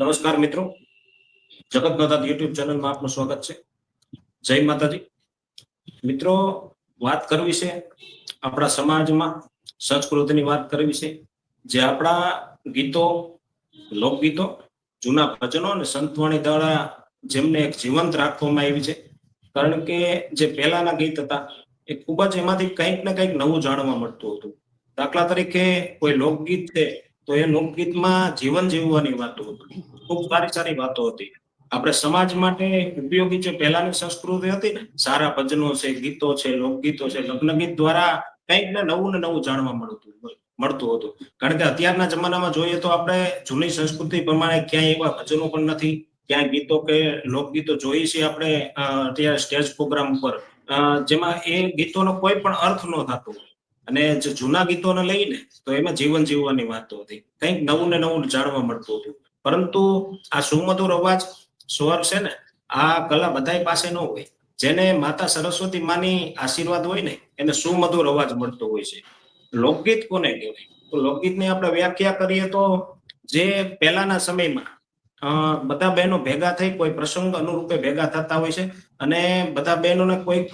નમસ્કાર મિત્રો. જગત નોતા યુટ્યુબ ચેનલમાં આપનું સ્વાગત છે. જય માતાજી. મિત્રો, વાત કરવી છે આપણા સમાજમાં સંસ્કૃતિની વાત કરવી છે જે આપણા ગીતો, લોકગીતો, જૂના ભજનો અને સંતવાણી દ્વારા જેમને એક જીવંત રાખવામાં આવી છે. કારણ કે જે પહેલાના ગીત હતા એ ખૂબ જ એમાંથી કંઈક ને કંઈક નવું જાણવા મળતું હતું. દાખલા તરીકે કોઈ લોકગીત છે તો એ લોકગીતમાં જીવન જીવવાની વાતો હતી. ખૂબ સારી સારી વાતો હતી. આપણે સમાજ માટે ઉપયોગી જે પહેલાની સંસ્કૃતિ હતી સારા ભજનો છે, ગીતો છે, લોકગીતો છે, લગ્નગીત દ્વારા કંઈક ને નવું ને નવું જાણવા મળતું મળતું હતું. કારણ કે અત્યારના જમાનામાં જોઈએ તો આપણે જૂની સંસ્કૃતિ પ્રમાણે ક્યાંય એવા ભજનો પણ નથી, ક્યાંય ગીતો કે લોકગીતો જોઈએ છીએ આપણે અત્યારે સ્ટેજ પ્રોગ્રામ ઉપર. જેમાં એ ગીતોનો કોઈ પણ અર્થ ન થતો હોય. અને જે જૂના ગીતોને લઈને તો એમાં જીવન જીવવાની વાતો હતી. કંઈક નવું ને નવું જાણવા મળતું હતું. પરંતુ આ સુમધુર અવાજ સ્વર છે ને, આ કલા બધાય પાસે ન હોય. જેને માતા સરસ્વતી માની આશીર્વાદ હોય ને, એને સુમધુર અવાજ મળતો હોય છે. લોકગીત કોને કહેવાય? તો લોકગીતની આપણે વ્યાખ્યા કરીએ તો જે પહેલાના સમયમાં બધા બહેનો ભેગા થઈ કોઈ પ્રસંગ અનુરૂપે ભેગા થતા હોય છે. અને બધા બહેનોને કોઈક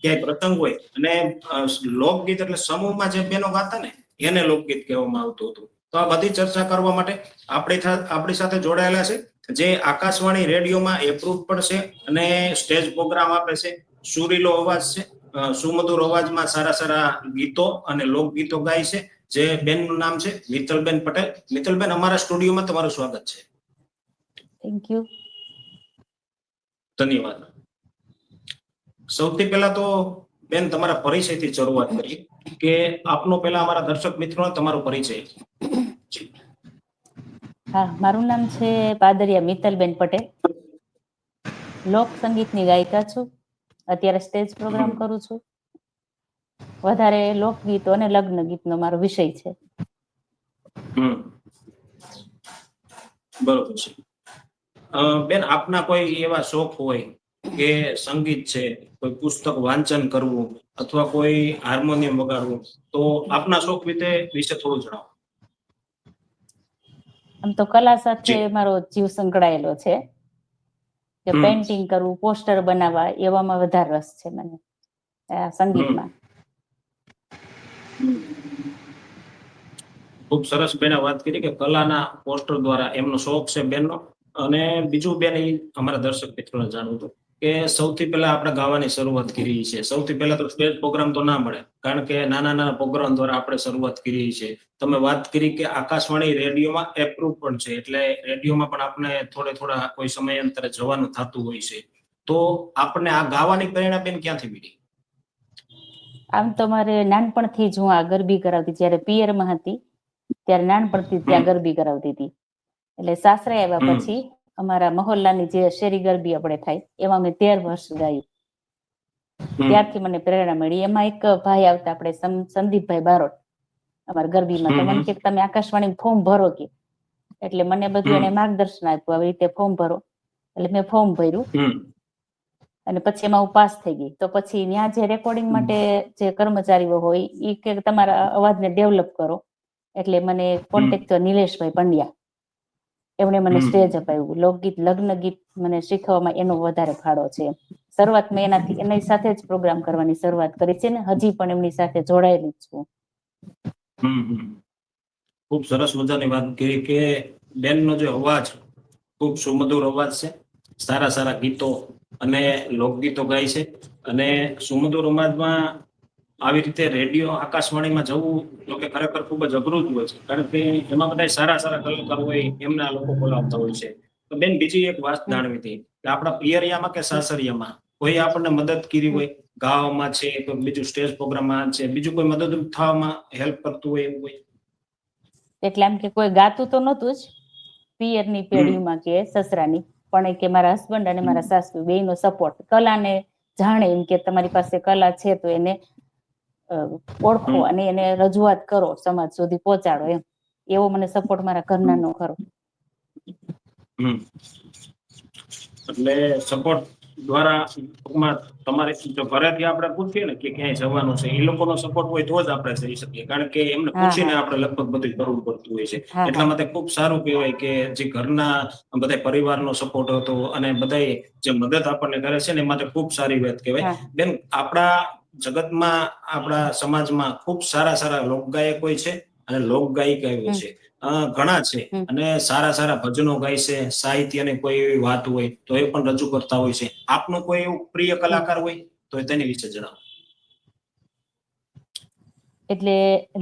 ક્યાંય પ્રસંગ હોય. અને લોકગીત એટલે સમૂહમાં જે બહેનો ગાતા ને એને લોકગીત કહેવામાં આવતું હતું. તો આ બધી ચર્ચા કરવા માટે આપણી આપણી સાથે જોડાયેલા છે. જે આકાશવાણી રેડિયોમાં એપ્રુવ પણ છે અને સ્ટેજ પ્રોગ્રામ આપે છે. સુરીલો અવાજ છે. સુમધુર અવાજમાં સારા સારા ગીતો અને લોકગીતો ગાય છે. જે બેનનું નામ છે મિત્તલબેન પટેલ. મિત્તલબેન અમારા સ્ટુડિયોમાં તમારું સ્વાગત છે. થેન્ક યુ ધન્યવાદ. સૌથી પહેલા તો બેન તમારા પરિચયથી શરૂઆત કરીએ કે આપનો પહેલા અમારા દર્શક મિત્રો તમારો પરિચય. હા મારું નામ છે પાદરિયા મિત્તલબેન પટેલ. લોક સંગીતની ગાયિકા છું. અત્યારે સ્ટેજ પ્રોગ્રામ કરું છું. વધારે લોકગીતો અને લગ્ન ગીતનો મારો વિષય છે. બરોબર છે. બેન આપના કોઈ એવા શોખ હોય કે સંગીત છે? કોઈ પુસ્તક વાંચન કરવું અથવા કોઈ હાર્મોનિયમ વગાડવું તો આપના શોખ વિશે વિશે થોડું જણાવો. આમ તો કલા સાથે મારો જીવ સંકળાયેલો છે. કે. પેઇન્ટિંગ કરવું પોસ્ટર બનાવવા એવામાં વધારે રસ છે મને સંગીતમાં. ખૂબ સરસ બેને વાત કરી કે કલાના પોસ્ટર દ્વારા એમનો શોખ છે બેનનો. અને બીજું બેન અમારા દર્શક મિત્રોને જાણવું હતું. કે સૌથી પહેલા આપણે ગાવાની શરૂઆત કરી છે. સૌથી પહેલા તો સ્ટેજ પ્રોગ્રામ તો ના મળે. કારણ કે નાના નાના પ્રોગ્રામ દ્વારા આપણે શરૂઆત કરી છે. તમે વાત કરી કે આકાશવાણી રેડિયોમાં એપ્રુવ પણ છે. એટલે રેડિયોમાં પણ આપણે થોડે થોડા કોઈ સમયાંતરે જવાનું થતું હોય છે. તો આપણને આ ગાવાની પ્રેરણા બેન ક્યાંથી મળી? આમ તો મારે નાનપણથી જ હું આ ગરબી કરાવતી. જ્યારે પિયરમાં હતી ત્યારે નાનપણથી ત્યાં ગરબી કરાવતી હતી. એટલે સાસરે આવ્યા પછી અમારા મહોલ્લાની જે શેરી ગરબી આપણે થાય એમાં મેં તેર વર્ષ ગાયું. ત્યારથી મને પ્રેરણા મળી. એમાં એક ભાઈ આવતા આપણે સંદીપભાઈ બારોટ અમારા ગરબીમાં. તો મને કે તમે આકાશવાણી ફોર્મ ભરો કે. એટલે મને બધું એને માર્ગદર્શન આપ્યું આવી રીતે ફોર્મ ભરો. એટલે મેં ફોર્મ ભર્યું. અને પછી એમાં હું પાસ થઈ ગઈ. તો પછી ત્યાં જે રેકોર્ડિંગ માટે જે કર્મચારીઓ હોય એ કે તમારા અવાજને ડેવલપ કરો. એટલે મને કોન્ટેક્ટ નિલેશભાઈ પંડ્યા. એમણે મને સ્ટેજ અપાવ્યું. લોકગીત લગ્ન ગીત મને શીખવામાં એનો વધારે ફાળો છે. શરૂઆત મેં એનાથી એની સાથે જ પ્રોગ્રામ કરવાની શરૂઆત કરી છે ને હજી પણ એમની સાથે જોડાયેલી છું. ખૂબ સરસ મજાની વાત કરી કે બેનનો જે અવાજ ખૂબ સુમધુર અવાજ છે. સારા સારા ગીતો અને લોકગીતો ગાય છે. અને સુમધુર અવાજમાં આવી રીતે રેડિયો આકાશવાણીમાં જવું તો કે ખરેખર ખૂબ જ અઘરું જ હોય છે. કારણ કે એમાં બધા સારા સારા કલાકાર હોય એમના લોકો બોલાવતા હોય છે. તો બેન બીજી એક વાત જાણવી હતી કે આપણા પિયરિયામાં કે સાસરિયામાં કોઈ આપણને મદદ કરી હોય ગાવામાં છે તો બીજું સ્ટેજ પ્રોગ્રામમાં છે બીજું કોઈ મદદરૂપ થવામાં હેલ્પ કરતું હોય એવું હોય? એટલે એમ કે કોઈ ગાતું તો નહોતું જ પિયરની પેઢીમાં કે સસરાની. પણ કે મારા હસબન્ડ અને મારા સાસુ બેયનો સપોર્ટ કલાને જાણે એમ કે તમારી પાસે કલા છે તો એને ઓળખો અને એને રજૂઆત કરો સમાજ સુધી પહોંચાડો એમ. એવો મને સપોર્ટ મારા ઘરનાનો ખરો. હમ. એટલે સપોર્ટ દ્વારા ટૂંકમાં તમારે જો ઘરેથી આપણે પૂછીએ ને કે ક્યાંય જવાનું છે એ લોકોનો સપોર્ટ હોય તો જ આપણે જઈ શકીએ. કારણ કે એમને પૂછીને આપણે લગભગ બધું કરવું પડતું હોય છે. એટલા માટે ખૂબ સારું કહેવાય કે જે ઘરના બધા પરિવારનો સપોર્ટ હતો અને બધાય જે મદદ આપણને કરે છે ને એ માટે ખૂબ સારી વાત કહેવાય. બેન આપણા જગતમાં આપણા સમાજમાં ખૂબ સારા સારા લોકગાયકો છે અને લોકગાયિકાઓ છે. ઘણા છે અને સારા સારા ભજનો ગાય છે સાહિત્યની કોઈ એવી વાત હોય તો એ પણ રજૂ કરતા હોય છે. આપનો કોઈ એવું પ્રિય કલાકાર હોય તો તેની વિશે જણાવો. એટલે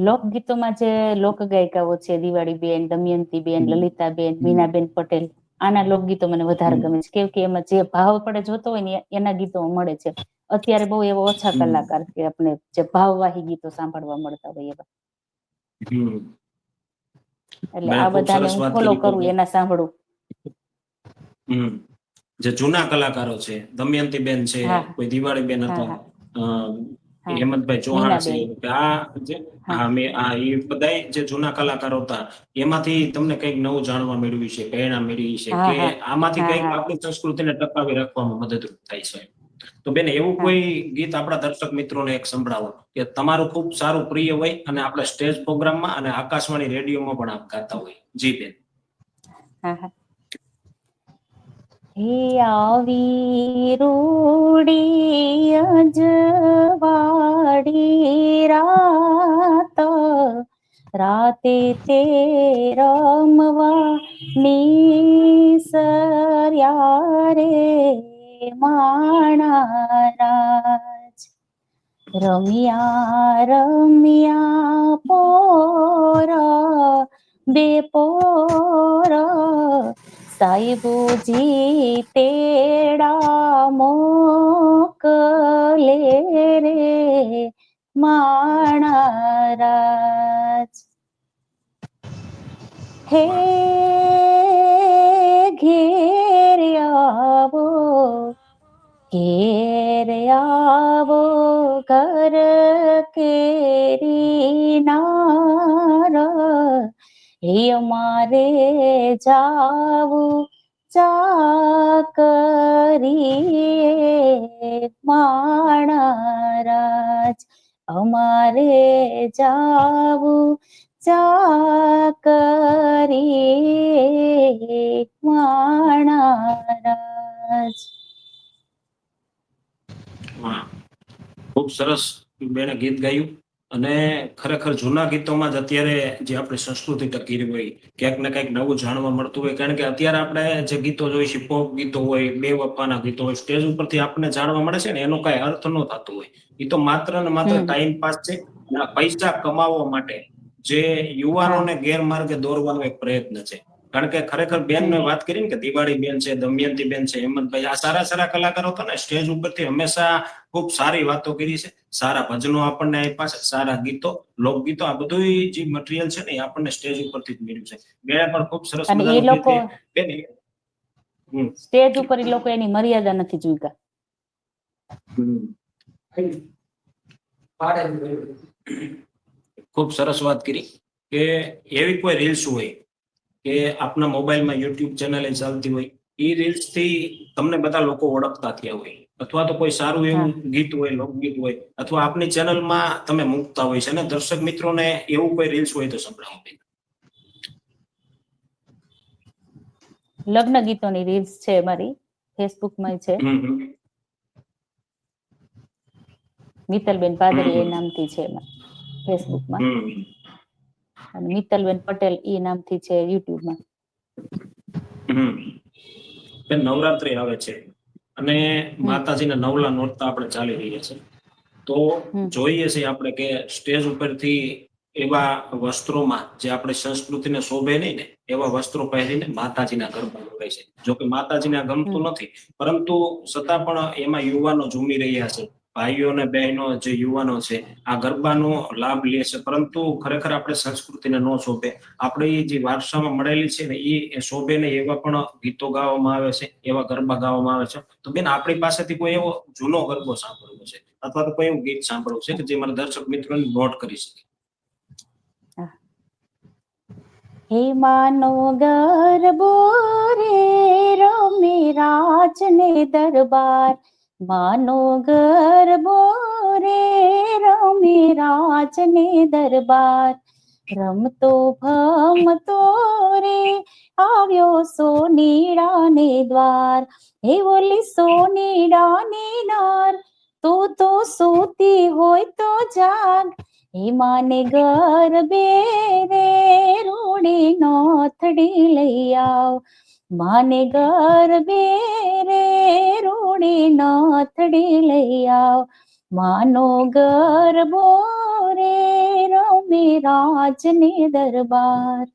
લોકગીતોમાં જે લોકગાયિકાઓ છે દિવાળી બેન દમયંતી બેન લલિતા બેન. મીનાબેન પટેલ આના લોકગીતો મને વધારે ગમે છે. કેમ કે એમાં જે ભાવ પડે જોતો હોય ને એના ગીતો મળે છે. અત્યારે બહુ એવા ઓછા કલાકાર કે આપણે જે ભાવવાહી ગીતો સાંભળવા મળતા હોય એવા. એટલે આ બધાને હું ફોલો કરું એના સાંભળું. જે જૂના કલાકારો છે દમયંતી બેન છે કોઈ દિવાળી બેન હતા. હેમંતભાઈ ચૌહાણ છે. આ જે હા. મેં આ એ બધાય જે જૂના કલાકારો હતા એમાંથી તમને કંઈક નવું જાણવા મેળવ્યું છે પ્રેરણા મેળવી છે કે આમાંથી કંઈક. આપણી સંસ્કૃતિને ટકાવી રાખવામાં મદદરૂપ થાય છે. તો બેન એવું. કોઈ ગીત આપણા દર્શક મિત્રોને એક સંભળાવો કે તમારું ખૂબ સારું પ્રિય હોય અને આપણે સ્ટેજ પ્રોગ્રામમાં અને આકાશવાણી રેડિયોમાં પણ આપ ગાતા હોય. જી બેન. હા આવી રૂડી અજવાડી રાત રાતે તે રમવા નિસર્યા રે. માણા રાજ રમ્યા રમ્યા પોરા, બે પોર. સાહેબુજી તેડા મોકલે રે માણા રાજ હે ઘેર જાવું ચાકરી માણા રાજ અમારે જાવું ચાકરી માણા રાજ ખૂબ સરસ. બેને ગીત ગાયું. અને ખરેખર જૂના ગીતોમાં જ અત્યારે જે આપણી સંસ્કૃતિ ટકી રહી હોય ક્યાંક ને કંઈક નવું જાણવા મળતું હોય કારણ કે અત્યારે આપણે જે ગીતો જોઈએ છે પોપ ગીતો હોય બે વપ્પાના ગીતો હોય સ્ટેજ ઉપરથી આપણને જાણવા મળે છે ને એનો કઈ અર્થ ન થતો હોય. એ તો માત્ર ને માત્ર ટાઈમ પાસ છે પૈસા કમાવવા માટે જે યુવાનોને ગેરમાર્ગે દોરવાનો એક પ્રયત્ન છે. કારણ કે ખરેખર બેન મેં વાત કરી ને કે દિવાળી બેન છે દમયંતી બેન છે હેમંતભાઈ આ સારા સારા કલાકારો હતા ને સ્ટેજ ઉપરથી હંમેશા ખૂબ સારી વાતો કરી છે. સારા ભજનો આપણને આપ્યા છે સારા ગીતો લોકગીતો આ બધું જે મટીરિયલ છે ને એ આપણને સ્ટેજ ઉપરથી જ મળ્યું છે. મેળા પણ ખૂબ સરસ અને એ લોકો સ્ટેજ ઉપર એ લોકો એની મર્યાદા નથી જોઈતા. ખૂબ સરસ વાત કરી કે એવી કોઈ રીલ્સ હોય કે આપના મોબાઈલમાં યુટ્યુબ ચેનલ ચાલતી હોય એ રીલ્સથી તમને બધા લોકો ઓળખતા થયા હોય. અથવા તો કોઈ સારું એવું ગીત હોય લોકગીત હોય અથવા આપની ચેનલમાં તમે મૂકતા હોય છે અને દર્શક મિત્રોને એવું કોઈ રીલ્સ હોય તો સંભળાવો. લગ્ન ગીતોની રીલ્સ છે મારી ફેસબુકમાં છે. મિત્તલબેન પાદરી એ. નામથી છે ફેસબુકમાં. અને મિત્તલબેન પટેલ એ નામથી છે યુટ્યુબમાં. બેન નવરાત્રી આવે છે. અને માતાજીના નવલા નોરતા આપણે ચાલી રહ્યા છે તો જોઈએ છે આપણે કે સ્ટેજ ઉપરથી એવા વસ્ત્રોમાં જે આપણી સંસ્કૃતિને શોભે નહીં ને એવા વસ્ત્રો પહેરીને માતાજીના ગરબા લગાય છે. જોકે માતાજીને ગમતું નથી પરંતુ છતાં પણ એમાં યુવાનો ઝૂમી રહ્યા છે. ભાઈઓ અને બહેનો જે યુવાનો છે, આ ગરબાનો લાભ લે છે. પરંતુ ખરેખર આપણે સંસ્કૃતિને ન શોભે. આપણે જે વારસામાં મળેલી છે ને એ શોભે ને એવા પણ ગીતો ગાવામાં આવે છે, એવા ગરબા ગાવામાં આવે છે. તો બેન, આપણી પાસેથી કોઈ એવો જૂનો ગરબો સાંભળવો છે? અથવા તો કોઈ એવું ગીત સાંભળવું છે કે જે મારા દર્શક મિત્રો નોટ કરી શકે? હે માનો ગરબો રે, રમે રાજને દરબાર. માનો ગરબો રે રમે રાજને દરબાર રમતો ભમતો રે આવ્યો સોનીડાને દ્વાર હે ઓલી સોનીડાની નાર તું તો સૂતી હોય તો જાગ હે માને ગરબે રે રૂડી નોથડી લઈ આવ માને ગરબે રે રૂડી નાથડી લઈ આવ. માનો ગરબો રે રમે રાજને દરબાર.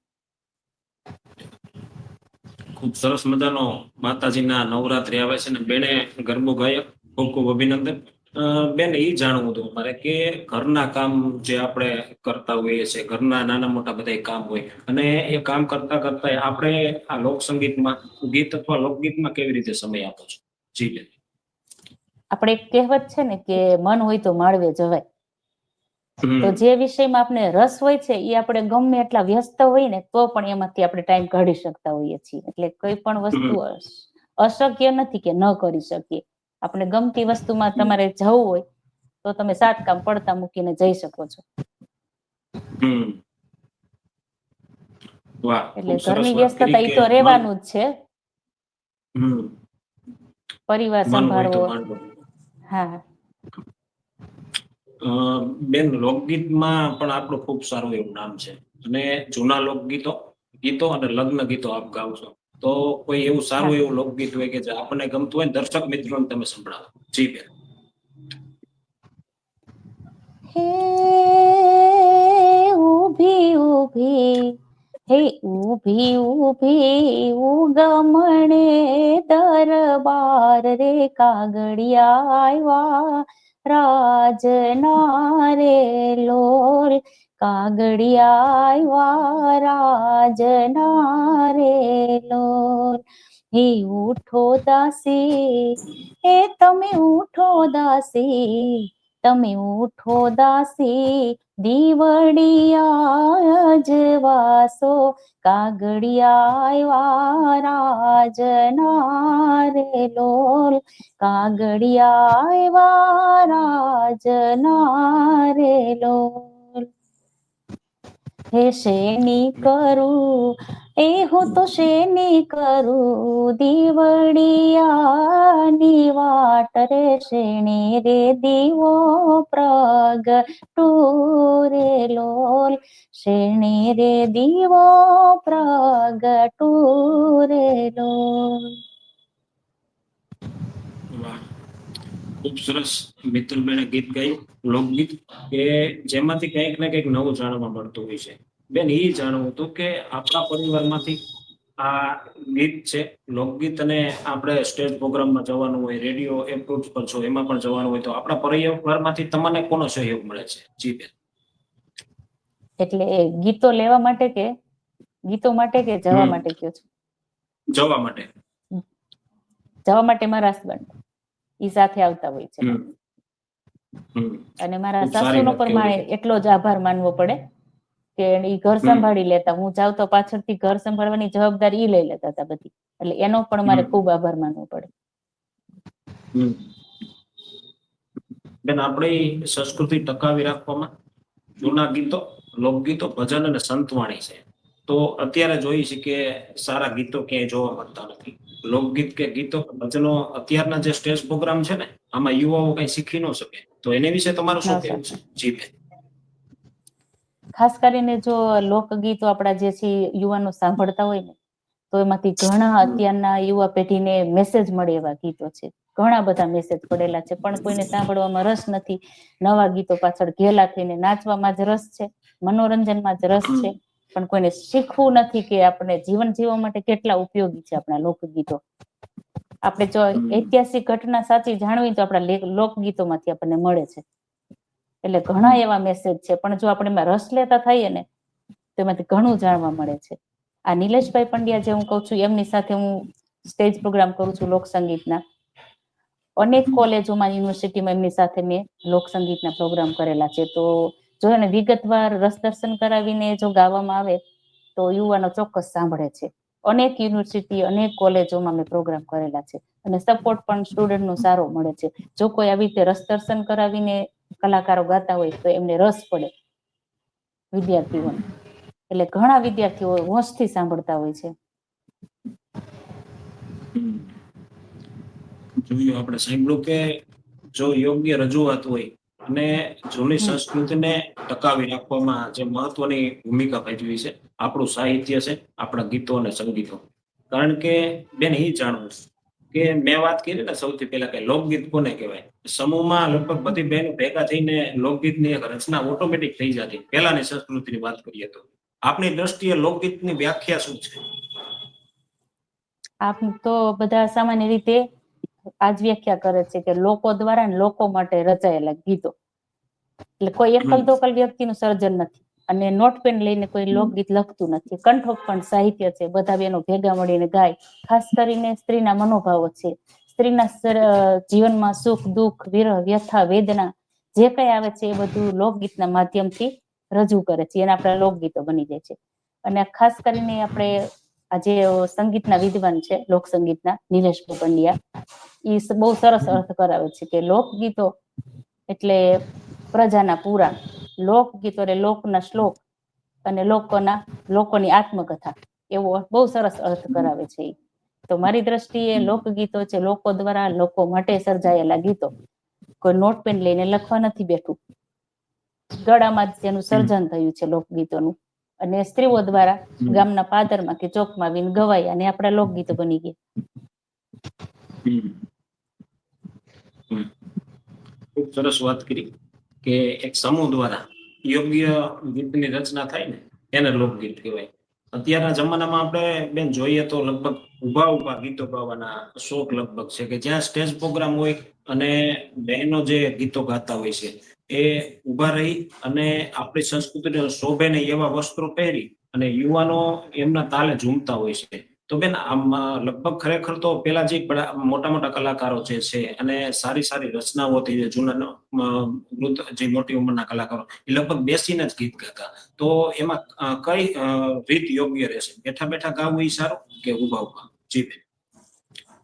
ખૂબ સરસ મજાનો માતાજીના નવરાત્રી આવે છે ને, બેને ગરબો ગાયો ખૂબ ખૂબ અભિનંદન. બેન એ જાણવું હતું મારે કે ઘરના કામ જે આપણે કરતા હોઈએ છીએ ઘરના નાના મોટા બધા કામ હોય અને એ કામ કરતા કરતા આપણે આ લોક સંગીતમાં ગીત અથવા લોકગીતમાં કેવી રીતે સમય આપો છો? જી બેન. આપણે એક કહેવત છે ને કે મન હોય તો માળવે જવાય. તો જે વિષયમાં આપણે રસ હોય છે એ આપણે ગમે એટલા વ્યસ્ત હોય ને તો પણ એમાંથી આપણે ટાઈમ કાઢી શકતા હોઈએ છીએ. એટલે કોઈ પણ વસ્તુ અશક્ય નથી કે ન કરી શકીએ. આપણે ગમતી વસ્તુમાં તમારે જવું હોય તો તમે સાત કામ પડતા મૂકીને જઈ શકો છો. હમ. એટલે ઘરની વ્યસ્તતા એ તો રહેવાનું જ છે. હમ, પરિવાર સંભાળવો. હા. બેન લોકગીતમાં પણ આપણું ખૂબ સારું એવું નામ છે. અને જૂના લોકગીતો ગીતો અને લગ્ન ગીતો આપ ગાવ છો. તો કોઈ એવું સારું એવું લોકગીત હોય કે જે આપણને ગમતું હોય દર્શક મિત્રોને તમે સંભળાવો. જી બેન. હે ઊભી ઊભી હે ઊભી ઊભી ઉગમણે દરબાર રે કાગડિયા આવ્યા રાજના રે લોલ કાગડિયા રાજના રે લોલ. હે ઉઠો દાસી એ તમે ઉઠો દાસી, તમે ઉઠો દાસી, દીવડિયા જવાસો કાગડિયા રાજના રે લોલ. કાગડિયા રાજના રે લોલ. હે શેની કરું? એ હું તો શેની કરું? દીવડિયાની વાટ રે શેણી રે દીવો પ્રગ રે લોલ. શેણી રે દીવો પ્રગટુ રે લોલ વાહ ખૂબ સરસ મિત્તલબેને ગીત ગાયું લોકગીત કે જેમાંથી કંઈક ને કંઈક નવું જાણવા મળતું હોય છે. બેન એ જાણવું હતું કે આપણા પરિવારમાંથી આ ગીત છે લોકગીત અને આપણે સ્ટેજ પ્રોગ્રામમાં જવાનું હોય રેડિયો એપ્રોચ પર છો એમાં પણ જવાનું હોય તો આપણા પરિવારમાંથી તમને કોનો સહયોગ મળે છે? જી બેન. એટલે ગીતો લેવા માટે કે ગીતો માટે કે જવા માટે કયો છો? જવા માટે. જવા માટે મારા હસબન્ડ ઈ સાથે આવતા હોય છે. અને મારા સાસુનો પણ મારે એટલો જ આભાર માનવો પડે કે એ ઘર સંભાળી લેતા. હું જાઉં તો પાછળથી ઘર સંભાળવાની જવાબદારી ઈ લઈ લેતા હતા બધી. એટલે એનો પણ મારે. ખૂબ આભાર માનવો પડે. બેન આપણી સંસ્કૃતિ ટકાવી રાખવામાં જૂના ગીતો લોકગીતો ભજન અને સંતવાણી છે. તો અત્યારે જોઈ છે કે સારા ગીતો ક્યાંય જોવા મળતા નથી. લોકગીત કે ગીતો ભજનો અત્યારના જે સ્ટેજ પ્રોગ્રામ છે ને આમાં યુવાઓ કઈ શીખી ન શકે. તો એને વિશે તમારું શું કહેવું છે? જી બેન. ખાસ કરીને જો લોકગીતો આપણા જે છે યુવાનો સાંભળતા હોય ને તો એમાંથી ઘણા અત્યારના યુવા પેઢીને મેસેજ મળે એવા ગીતો છે. ઘણા બધા મેસેજ પડેલા છે પણ કોઈને સાંભળવામાં રસ નથી. નવા ગીતો પાછળ ઘેલા થઈને નાચવામાં જ રસ છે મનોરંજનમાં જ રસ છે. પણ કોઈને શીખવું નથી કે આપણે જીવન જીવવા માટે કેટલા ઉપયોગી છે આપણા લોકગીતો. આપણે જો ઐતિહાસિક ઘટના સાચી જાણવી તો આપણા લોકગીતોમાંથી આપણને મળે છે. એટલે ઘણા એવા મેસેજ છે પણ જો આપણે એમાં રસ લેતા થઈએ ને તો એમાંથી ઘણું જાણવા મળે છે. આ નિલેશભાઈ પંડ્યા જે હું કહું છું એમની સાથે હું સ્ટેજ પ્રોગ્રામ કરું છું લોક સંગીતના અનેક કોલેજોમાં યુનિવર્સિટીમાં એમની સાથે મેં લોક સંગીતના પ્રોગ્રામ કરેલા છે. તો જો એને વિગતવાર રસ દર્શન કરાવીને જો ગાવામાં આવે, તો યુવાનો ચોક્કસ સાંભળે છે. અનેક યુનિવર્સિટી, અનેક કોલેજોમાં મેં પ્રોગ્રામ કરેલા છે અને સપોર્ટ પણ સ્ટુડન્ટ નો સારો મળે છે. જો કોઈ આવી રીતે રસ દર્શન કરાવીને કલાકારો ગાતા હોય, તો એમને રસ પડે વિદ્યાર્થીઓને. એટલે ઘણા વિદ્યાર્થીઓ હોશથી સાંભળતા હોય છે. જોયું આપણે સાંભળ્યું કે જો યોગ્ય રજૂઆત હોય અને જૂની સંસ્કૃતિને ટકાવી રાખવામાં જે મહત્વની ભૂમિકા ભજવી છે, આપણું સાહિત્ય છે, આપણા ગીતો અને સંગીતો. કારણ કે બેન એ જાણવું કે મેં વાત કરી ને સૌથી પહેલા કે લોકગીત કોને કહેવાય? સમૂહમાં લગભગ બધી બહેનો ભેગા થઈને લોકગીતની એક રચના ઓટોમેટિક થઈ જતી. પહેલાની સંસ્કૃતિની વાત કરીએ તો. આપની દ્રષ્ટિએ લોકગીતની વ્યાખ્યા શું છે? આપ તો બધા સામાન્ય રીતે આજ વ્યાખ્યા કરે છે કે લોકો દ્વારા લોકો માટે રચાયેલા ગીતો. એટલે કોઈ એકલ. દોકલ વ્યક્તિનું સર્જન નથી. અને નોટ પેન લઈને કોઈ લોકગીત લખતું નથી. કંઠોક પણ સાહિત્ય છે. બધા બેનો ભેગા મળીને ગાય. ખાસ કરીને સ્ત્રીના મનોભાવો છે. સ્ત્રીના જીવનમાં સુખ દુઃખ વિરહ વ્યથા વેદના જે કઈ આવે છે એ બધું લોકગીતના માધ્યમથી રજૂ કરે છે. એના આપણા લોકગીતો બની જાય છે. અને ખાસ કરીને આપણે આજે સંગીતના વિદ્વાન છે, લોક સંગીતના, નીલેશ પંડ્યા એ બહુ સરસ અર્થ કરાવે છે કે લોકગીતો એટલે પ્રજાના પુરાણ લોકગીતો એટલે લોકના શ્લોક અને લોકોના, લોકોની આત્મકથા, એવો બહુ સરસ અર્થ કરાવે છે. તો મારી દ્રષ્ટિએ લોકગીતો છે, લોકો દ્વારા લોકો માટે સર્જાયેલા ગીતો, કોઈ નોટ પેન લઈને લખવા નથી બેઠું ગળામાં જ તેનું સર્જન થયું છે લોકગીતોનું અને સ્ત્રીઓ દ્વારા. ગામના પાદરમાં કે ચોકમાં આવીને ગવાય અને આપણા લોકગીતો બની ગયા. ખૂબ સરસ વાત કરી કે એક સમૂહ દ્વારા યોગ્ય ગીતની રચના થાય ને એને લોકગીત કહેવાય અત્યારના જમાનામાં આપણે બેન જોઈએ તો લગભગ ઊભા ઊભા ગીતો ગાવાના શોખ લગભગ છે કે જ્યાં સ્ટેજ પ્રોગ્રામ હોય અને બહેનો જે ગીતો ગાતા હોય છે એ ઊભા રહી અને આપણી સંસ્કૃતિને શોભે ને એવા વસ્ત્રો પહેરી અને યુવાનો એમના તાલે ઝૂમતા હોય છે. તો બેન, આમ લગભગ ખરેખર તો પેલા જે મોટા મોટા કલાકારો જે છે અને સારી સારી રચનાઓ હતી જે જૂના વૃદ્ધ, જે મોટી ઉંમરના કલાકારો, એ લગભગ બેસીને જ ગીત ગાતા. તો એમાં કઈ રીત યોગ્ય રહેશે? બેઠા બેઠા ગાવું એ સારું કે ઊભા ઊભા જી બેન.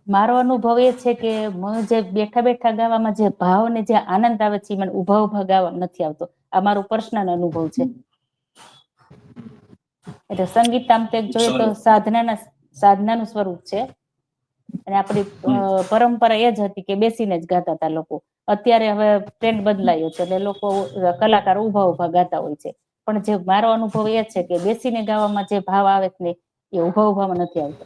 મારો અનુભવ એ છે કે હું જે બેઠા બેઠા ગાવામાં જે ભાવ ને જે આનંદ આવે છે મને ઊભા ઊભા ગાવા નથી આવતો. આ મારો પર્સનલ અનુભવ છે. એટલે સંગીત આમ તે જોઈએ તો. સાધનાના સાધનાનું સ્વરૂપ છે. અને આપણી પરંપરા એ જ હતી કે બેસીને જ ગાતા હતા લોકો. અત્યારે હવે ટ્રેન્ડ બદલાયો છે એટલે લોકો કલાકાર ઊભા ઊભા ગાતા હોય છે. પણ જે મારો અનુભવ એ છે કે બેસીને ગાવામાં જે ભાવ આવે છે એ ઊભા ઉભામાં નથી આવતો.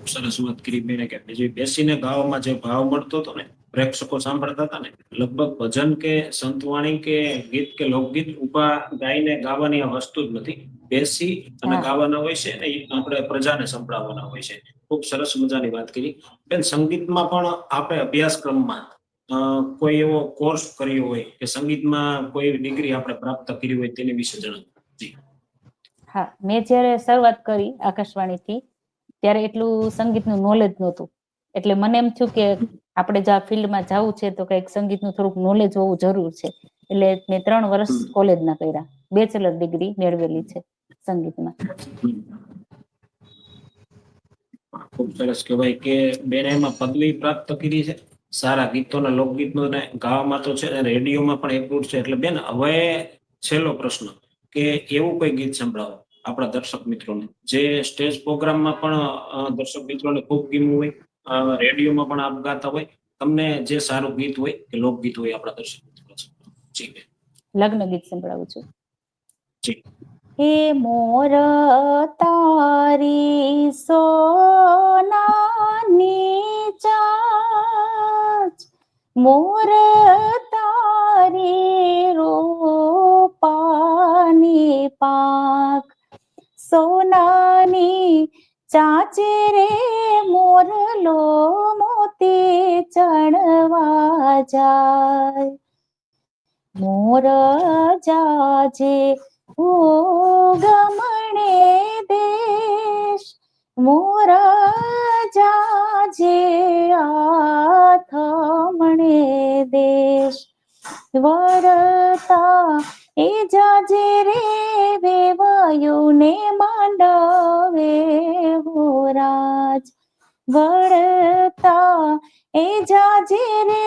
ખૂબ સરસ વાત કરી બેને કે જે બેસીને ગાવામાં જે ભાવ મળતો હતો ને પ્રેક્ષકો સાંભળતા હતા ને લગભગ ભજન કે સંતવાણી કે ગીત કે લોકગીત ઊભા ગાઈને ગાવાની આ વસ્તુ જ નથી. બેસી અને ગાવાના હોય છે ને આપણે પ્રજાને સંભળાવવાના હોય છે. ખૂબ સરસ મજાની વાત કરી. બેન સંગીતમાં પણ આપણે અભ્યાસક્રમમાં કોઈ એવો કોર્સ કર્યો હોય કે સંગીતમાં કોઈ ડિગ્રી આપણે પ્રાપ્ત કરી હોય તેની વિશે જણાવો. હા મેં જ્યારે શરૂઆત કરી આકાશવાણીથી ત્યારે એટલું સંગીતનું નોલેજ નહોતું. એટલે મને એમ થયું કે આપણે જો આ ફિલ્ડમાં જવું છે તો કંઈક સંગીતનું થોડુંક નોલેજ હોવું જરૂર છે. એટલે મેં ત્રણ વર્ષ. કોલેજના કર્યા. બેચલર ડિગ્રી મેળવેલી છે સંગીતમાં. ખૂબ સરસ કહેવાય કે બેને એમાં પદવી પ્રાપ્ત કરી છે. સારા ગીતોના લોકગીતો ને ગાવામાં તો છે રેડિયોમાં પણ એપ્રુવ છે. એટલે બેન હવે છેલ્લો પ્રશ્ન કે એવું કોઈ ગીત સંભળાવો? આપણા દર્શક મિત્રોને. જે સ્ટેજ પ્રોગ્રામમાં પણ દર્શક મિત્રોને ખૂબ ગીમું હોય રેડિયોમાં પણ આપ ગાતા હોય તમને જે સારું ગીત હોય કે લોકગીત હોય આપણા દર્શક મિત્રો જી લગ્ન ગીત સંભળાવું છું. જી. હે મોર તારી સોનાની ચાચ મોર ચાચે રે મોરલો મોતી ચણવા જાય. મોર જાજે ઓ ગમણે દેશ. મોર જાજે આથમણે દેશ. વરતા એ જાજે રે વેવાયું ને માંડવે હો રાજ. વળતા એ જાજે રે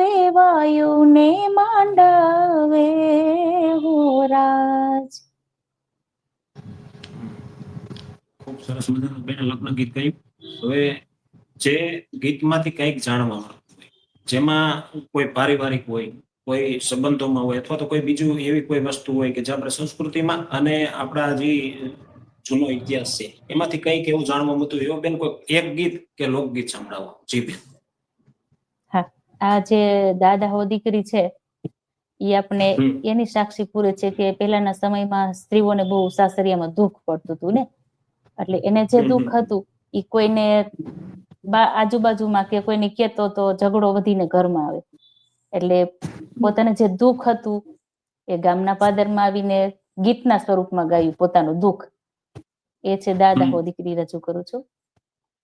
વેવાયું ને માંડવે હો રાજ. ખૂબ સરસ મજાનું બેન લગ્ન ગીત ગાયું. હવે જે ગીતમાંથી કંઈક જાણવા જેમાં કોઈ પારિવારિક હોય કોઈ સંબંધોમાં હોય અથવા તો કોઈ બીજું એવી કોઈ વસ્તુ હોય કે જે આપણે સંસ્કૃતિમાં અને આપણા જે જૂનો ઇતિહાસ છે એમાંથી કંઈક એવું જાણવા મળતું એવું બેન કોઈ એક ગીત કે લોકગીત સંભળાવો જી બેન. આ જે દાદા હો દીકરી છે એ આપણે એની સાક્ષી પૂરે છે કે પહેલાના સમયમાં સ્ત્રીઓને બહુ સાસરિયામાં દુઃખ પડતું હતું ને? એટલે એને જે દુઃખ હતું એ કોઈને આજુબાજુમાં કે કોઈને કહેતો તો ઝઘડો વધીને ઘરમાં આવે. એટલે પોતાને જે દુઃખ હતું એ ગામના પાદરમાં આવીને ગીતના સ્વરૂપમાં ગાયું પોતાનું દુઃખ. એ છે દાદા હો દીકરી રજૂ કરું છું.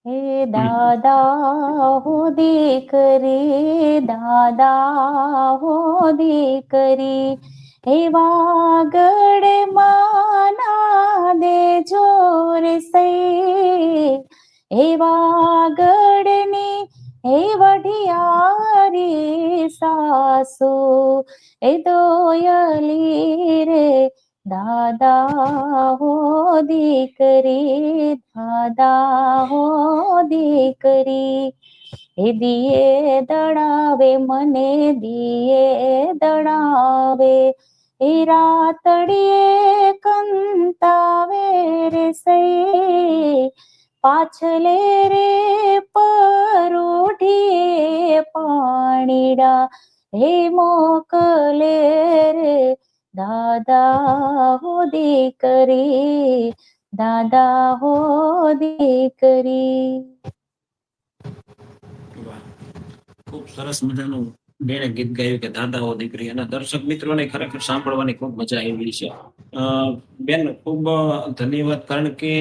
હે દાદા હો દીકરી દાદા હો દીકરી હે વાગડ માના દેજો રે સૈ. હે વાગડની હે વઢિયારી સાસુ, એ દોયલી રે, દાદા હો દીકરી, દાદા હો દીકરી. એ દિયે દડાવે, મને દિયે દડાવે. એ રાતડીએ કંતાવે રે સઈ. પાછલે રે પરોઢીએ પાણીડા, હે મોકલે રે દાદા હો દીકરી દાદા હો દીકરી. ખૂબ સરસ મજાનું બેને ગીત ગાયું કે દાદા હો દીકરી. અને દર્શક મિત્રોને ખરેખર સાંભળવાની ખૂબ મજા આવી છે. બેન, ખૂબ ધન્યવાદ. કારણ કે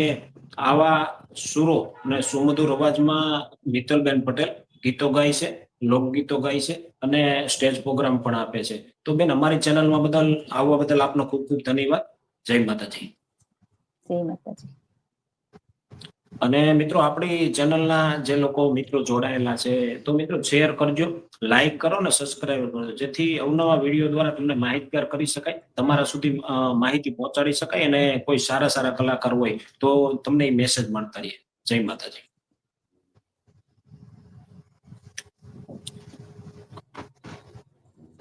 આવા સુરો અને સુમધુર અવાજમાં મિત્તલબેન પટેલ ગીતો ગાય છે, લોકગીતો ગાય છે અને સ્ટેજ પ્રોગ્રામ પણ આપે છે. તો બેન, અમારી ચેનલમાં બદલ, આવવા બદલ આપનો ખૂબ ખૂબ ધન્યવાદ. જય માતાજી. જય માતાજી. અને મિત્રો, આપણી ચેનલના જે લોકો મિત્રો જોડાયેલા છે, તો મિત્રો શેર કરજો લાઈક કરો ને સબસ્ક્રાઈબ કરો, જેથી અવનવા વીડિયો દ્વારા તમને માહિતગાર કરી શકાય, તમારા સુધી માહિતી પહોંચાડી શકાય અને કોઈ સારા સારા કલાકાર હોય તો તમને મેસેજ મળતા રહે જય માતાજી.